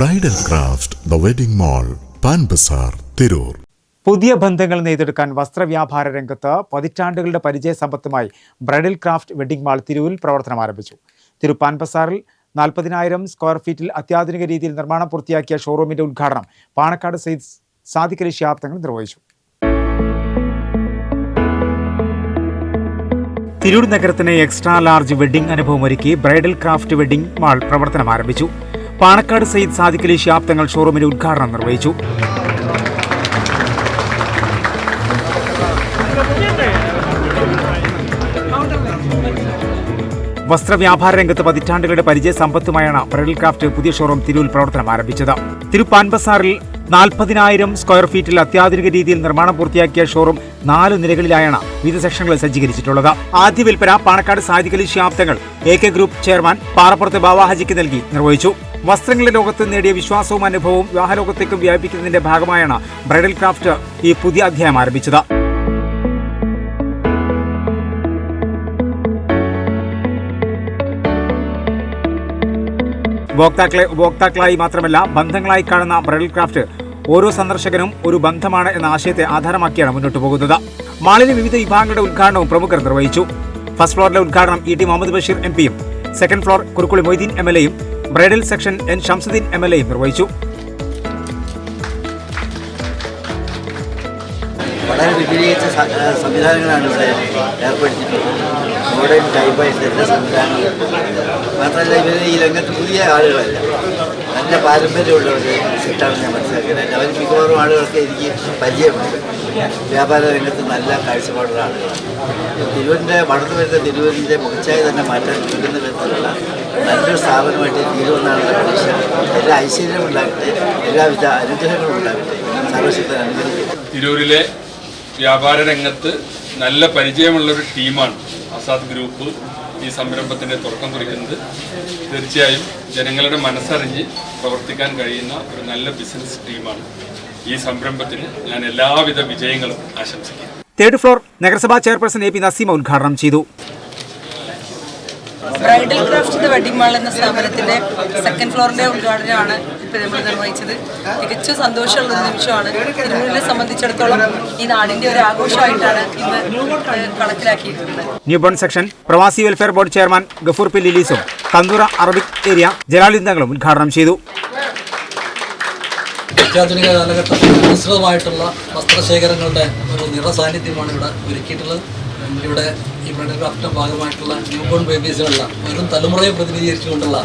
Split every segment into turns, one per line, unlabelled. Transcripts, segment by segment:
Bridal craft the wedding mall Pan Bazaar Tirur
പുതിയ ബന്ധങ്ങൾ നെയ്തെടുക്കാൻ വസ്ത്രവ്യാപാര രംഗത്ത് പതിറ്റാണ്ടുകളുടെ പരിചയ സമ്പത്തുമായി ബ്രൈഡൽ ക്രാഫ്റ്റ് വെഡിംഗ് മാൾ തിരൂരിൽ പ്രവർത്തനം ആരംഭിച്ചു. തിരു പാൻ ബസാറിൽ നാൽപ്പതിനായിരം സ്ക്വയർ ഫീറ്റിൽ അത്യാധുനിക രീതിയിൽ നിർമ്മാണം പൂർത്തിയാക്കിയ ഷോറൂമിന്റെ ഉദ്ഘാടനം പാണക്കാട് സെയ്ദ് സാദിഖലി ശിഹാബ് നിർവഹിച്ചു. തിരൂർ നഗരത്തിന് എക്സ്ട്രാ ലാർജ് വെഡിംഗ് അനുഭവം ഒരുക്കി ബ്രൈഡൽ ക്രാഫ്റ്റ് വെഡിംഗ് മാൾ പ്രവർത്തനം ആരംഭിച്ചു. പാണക്കാട് സയ്യിദ് സാദിഖലി ശിഹാബ് തങ്ങൾ ഷോറൂമിന്റെ ഉദ്ഘാടനം നിർവഹിച്ചു. വസ്ത്രവ്യാപാര രംഗത്ത് പതിറ്റാണ്ടുകളുടെ പരിചയ സമ്പത്തുമായാണ് ബ്രൈഡൽ ക്രാഫ്റ്റ് പുതിയ ഷോറൂം തിരൂരിൽ പ്രവർത്തനം ആരംഭിച്ചത്. തിരുപ്പാൻബസാറിൽ നാൽപ്പതിനായിരം സ്ക്വയർ ഫീറ്റിൽ അത്യാധുനിക രീതിയിൽ നിർമ്മാണം പൂർത്തിയാക്കിയ ഷോറൂം നാല് നിലകളിലായാണ് വിവിധ സെക്ഷനുകളിൽ സജ്ജീകരിച്ചിട്ടുള്ളത്. ആദ്യ വിൽപ്പന Panakkad Sadiqali ശാബ്ദങ്ങൾ A K group chairman Parappurath ബാവാഹജിക്ക് നൽകി നിർവഹിച്ചു. വസ്ത്രങ്ങളുടെ ലോകത്ത് നേടിയ വിശ്വാസവും അനുഭവവും വിവാഹലോകത്തേക്കും വ്യാപിക്കുന്നതിന്റെ ഭാഗമായാണ് ബ്രൈഡൽ ക്രാഫ്റ്റ് ഈ പുതിയ അധ്യായം ആരംഭിച്ചത്. ഉപഭോക്താക്കളെ ഉപഭോക്താക്കളായി മാത്രമല്ല ബന്ധങ്ങളായി കാണുന്ന ബ്രൈഡൽ ക്രാഫ്റ്റ് ഓരോ സന്ദർശകനും ഒരു ബന്ധമാണ് എന്ന ആശയത്തെ ആധാരമാക്കിയാണ് മുന്നോട്ട് പോകുന്നത്. മാളിലെ വിവിധ വിഭാഗങ്ങളുടെ ഉദ്ഘാടനവും പ്രമുഖർ നിർവഹിച്ചു. ഫസ്റ്റ് ഫ്ലോറിലെ ഉദ്ഘാടനം E T Muhammad Basheer M പിയും second floor Kurukkoli Moideen M L എയും bridal section N Shamsudheen M L A നിർവഹിച്ചു.
വളരെ വിപുലീകരിച്ച സംവിധാനങ്ങളാണ് ഇവിടെ ഏർപ്പെടുത്തിയിട്ടുള്ളത്. മോഡേൺ ടൈപ്പായിട്ട് എല്ലാ സംവിധാനങ്ങളും മാത്രമല്ല ഇവർ ഈ രംഗത്ത് പുതിയ ആളുകളല്ല. നല്ല പാരമ്പര്യമുള്ളവർ സെറ്റാണ് ഞാൻ മനസ്സിലാക്കുന്നത്. അവർ മിക്കവാറും ആളുകൾക്ക് എനിക്ക് പരിചയമുണ്ട്. വ്യാപാര രംഗത്ത് നല്ല കാഴ്ചപ്പാടുള്ള ആളുകളാണ് തിരുവന്റെ വളർന്നു വരുന്ന തിരുവന്റെ മുഖച്ചായി തന്നെ മാറ്റാൻ നിൽക്കുന്ന വിധത്തിലുള്ള നല്ലൊരു സ്ഥാപനമായിട്ട് തിരുവെന്നാണ് പ്രതീക്ഷ എല്ലാ ഐശ്വര്യവും ഉണ്ടാകട്ടെ എല്ലാവിധ അനുഗ്രഹങ്ങളും ഉണ്ടാകട്ടെ സർവശക്തൻ
തിരൂരിലെ വ്യാപാര രംഗത്ത് നല്ല പരിചയമുള്ള ഒരു ടീമാണ് ആസാദ് ഗ്രൂപ്പ് ഈ സംരംഭത്തിന്റെ തുടക്കം കുറിക്കുന്നത്. തീർച്ചയായും ജനങ്ങളുടെ മനസ്സറിഞ്ഞ് പ്രവർത്തിക്കാൻ കഴിയുന്ന ഒരു നല്ല ബിസിനസ് ടീമാണ് ഈ സംരംഭത്തിന് ഞാൻ എല്ലാവിധ വിജയങ്ങളും ആശംസിക്കുന്നു.
തേർഡ് ഫ്ലോർ നഗരസഭാ ചെയർപേഴ്സൺ എ പി നസീമ ഉദ്ഘാടനം ചെയ്തു.
Bridal craft the wedding mall എന്ന സ്ഥാപനത്തിന്റെ സെക്കൻഡ് ഫ്ലോറിന്റെ ഉദ്ഘാടനമാണ് ഇപ്പോൾ നമ്മൾ നിർവഹിച്ചത്. തികച്ചും സന്തോഷമുള്ള ഒരു നിമിഷമാണ്. തിരുവനന്തപുരത്തെ സംബന്ധിച്ചിടത്തോളം ഈ നാടിന്റെ ഒരു ആഘോഷമായിട്ടാണ് ഇന്ന് കണക്കിലാക്കിയിട്ടുള്ളത്.
ന്യൂബോൺ സെക്ഷൻ പ്രവാസി welfare board chairman Gafoor P ലിലീസും തന്തൂറ അറബിക് ഏരിയ ജലാലിന്ദങ്ങളും ഉദ്ഘാടനം ചെയ്തു.
അത്യാധുനിക കാലഘട്ടത്തിൽ അനുസൃതമായിട്ടുള്ള വസ്ത്രശേഖരങ്ങളുടെ ഒരു നിറസാന്നിധ്യമാണ് ഇവിടെ ഒരുക്കിയിട്ടുള്ളത്. ഇവിടെ ഈ ബ്രൈഡൽ ക്രാഫ്റ്റിന്റെ ഭാഗമായിട്ടുള്ള ന്യൂ ബോൺ ബേബീസുകളുടെ വരും തലമുറയെ പ്രതിനിധീകരിച്ചുകൊണ്ടുള്ള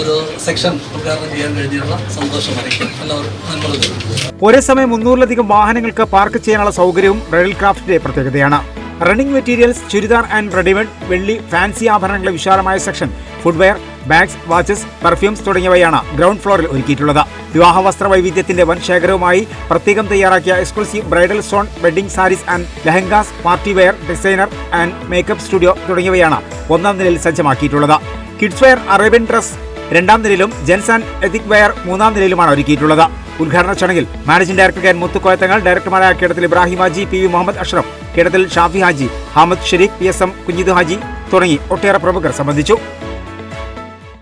ഒരു സെക്ഷൻ ഉദ്ഘാടനം ചെയ്യാൻ കഴിഞ്ഞിട്ടുള്ള സന്തോഷം അറിയിക്കും എല്ലാവർക്കും നന്മ
ഒരേ സമയം മുന്നൂറിലധികം വാഹനങ്ങൾക്ക് പാർക്ക് ചെയ്യാനുള്ള സൗകര്യവും ബ്രൈഡൽ ക്രാഫ്റ്റിന്റെ പ്രത്യേകതയാണ്. Running materials churidar and readymade വെള്ളി ഫാൻസി ആഭരണങ്ങളുടെ വിശാലമായ section footwear bags watches perfumes തുടങ്ങിയവയാണ് ഗ്രൗണ്ട് ഫ്ലോറിൽ ഒരുക്കിയിട്ടുള്ളത്. വിവാഹ വസ്ത്ര വൈവിധ്യത്തിന്റെ വൻ ശേഖരവുമായി പ്രത്യേകം തയ്യാറാക്കിയ exclusive bridal zone wedding saris and lehengas party wear designer and makeup studio തുടങ്ങിയവയാണ് ഒന്നാം നിലയിൽ സജ്ജമാക്കിയിട്ടുള്ളത്. കിഡ്സ് വെയർ അറേബ്യൻ ഡ്രസ് രണ്ടാം നിലയിലും ജെൻസ് ആൻഡ് എത്തിക് വെയർ മൂന്നാം നിലയിലുമാണ് ഒരുക്കിയിട്ടുള്ളത്. ഉദ്ഘാടന ചടങ്ങിൽ മാനേജിംഗ് ഡയറക്ടർ കെ മുത്തുക്കോയത്തങ്ങൾ ഡയറക്ടർമാരായ കേരളത്തിൽ ഇബ്രാഹിം ഹാജി പി വി മുഹമ്മദ് അഷ്റഫ് കേരളത്തിൽ Shafi Haji Hamad Sherif P S M കുഞ്ഞിദ് Haji തുടങ്ങി ഒട്ടേറെ പ്രമുഖർ സംബന്ധിച്ചു.